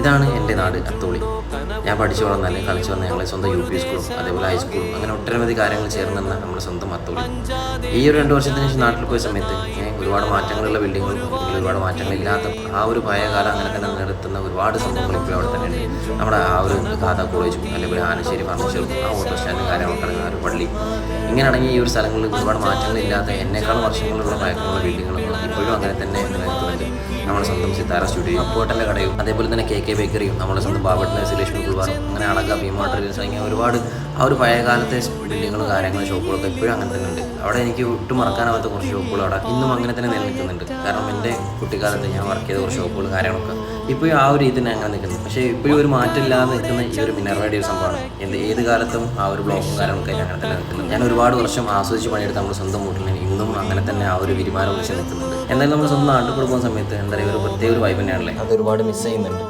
ഇതാണ് എന്റെ നാട് അത്തോളി. ഞാൻ പഠിച്ചു വളർന്ന അല്ലെങ്കിൽ കളിച്ചു വന്ന ഞങ്ങളെ സ്വന്തം യു പി സ്കൂളും അതേപോലെ ഹൈസ്കൂളും അങ്ങനെ ഒട്ടനവധി കാര്യങ്ങൾ ചേർന്നെന്ന നമ്മുടെ സ്വന്തം അത്തോളി. ഈ ഒരു രണ്ട് വർഷത്തിന് ശേഷം നാട്ടിൽ പോയ സമയത്ത് ഒരുപാട് മാറ്റങ്ങളുള്ള ബിൽഡിങ്ങുകൾ ഒരുപാട് മാറ്റങ്ങളില്ലാത്ത ആ ഒരു പഴയകാലം അങ്ങനെ തന്നെ നിലനിർത്തുന്ന ഒരുപാട് സംഭവങ്ങൾ ഇപ്പോൾ അവിടെ തന്നെ ഉണ്ട് നമ്മുടെ ആ ഒരു ഗാഥ കോളേജും അല്ലെങ്കിൽ ആനശ്ശേരി ഫർണിച്ചറും ആ ഓട്ടോ സ്റ്റാൻഡും കാര്യങ്ങളൊക്കെ അടങ്ങുന്ന ഒരു പള്ളി. ഇങ്ങനെ അടങ്ങിയ ഈ ഒരു സ്ഥലങ്ങളിൽ ഒരുപാട് മാറ്റങ്ങളില്ലാത്ത എന്നേക്കാൾ വർഷങ്ങളുള്ള പഴക്കമുള്ള ബിൽഡിങ്ങുകളും ഇപ്പോഴും അങ്ങനെ തന്നെ നിലനിൽക്കുന്നുണ്ട്. നമ്മുടെ സ്വന്തം സിത്താര സ്റ്റുഡിയോ അപ്പോട്ടന്റെ കടയും അതേപോലെ തന്നെ കെ കെ ബേക്കറിയും നമ്മുടെ സ്വന്തം ബാബട്ട് ലക്ഷ്മി കുൾവാറും അളക ഭീമ ട്രേഡേഴ്സ് അങ്ങനെ ഒരുപാട് ആ ഒരു പഴയകാലത്തെ ബിൽഡിങ്ങുകളും കാര്യങ്ങളും ഷോപ്പുകളൊക്കെ ഇപ്പോഴും അങ്ങനെ തന്നെ ഉണ്ട് അവിടെ എനിക്ക് ഒട്ടും മറക്കാനാവാത്ത കുറച്ച് ഷോപ്പുകൾ അവിടെ ഇന്നും അങ്ങനെ തന്നെ നിലനിൽക്കുന്നുണ്ട്. കാരണം എന്റെ കുട്ടിക്കാലത്ത് ഞാൻ വർക്ക് ചെയ്ത കുറച്ച് ഷോപ്പുകൾ കാര്യങ്ങളൊക്കെ ഇപ്പോഴും ആ ഒരു തന്നെ അങ്ങനെ നിൽക്കുന്നു പക്ഷേ ഇപ്പോഴും ഒരു മാറ്റമില്ലാതെ നിൽക്കുന്ന ഈ ഒരു മിനർവയുടെ ഒരു സംഭവമാണ്. എന്റെ ഏത് കാലത്തും ആ ഒരു ബ്ലോക്കും കാര്യങ്ങളൊക്കെ അങ്ങനെ തന്നെ നിൽക്കുന്നത് ഞാൻ ഒരുപാട് വർഷം ആസ്വദിച്ച് പണിയെടുത്ത നമ്മുടെ സ്വന്തം വീട്ടിൽ ഇന്നും അങ്ങനെ തന്നെ ആ ഒരു വിരുമാനം വെച്ച് നിൽക്കുന്നുണ്ട്. എന്തായാലും നമ്മൾ സ്വന്തം നാട്ടിൽ കൂടെ പോകുന്ന സമയത്ത് എന്താ പറയുക ഒരു പ്രത്യേക ഒരു വൈബ് തന്നെയാണല്ലേ? അത് ഒരുപാട് മിസ് ചെയ്യുന്നുണ്ട്.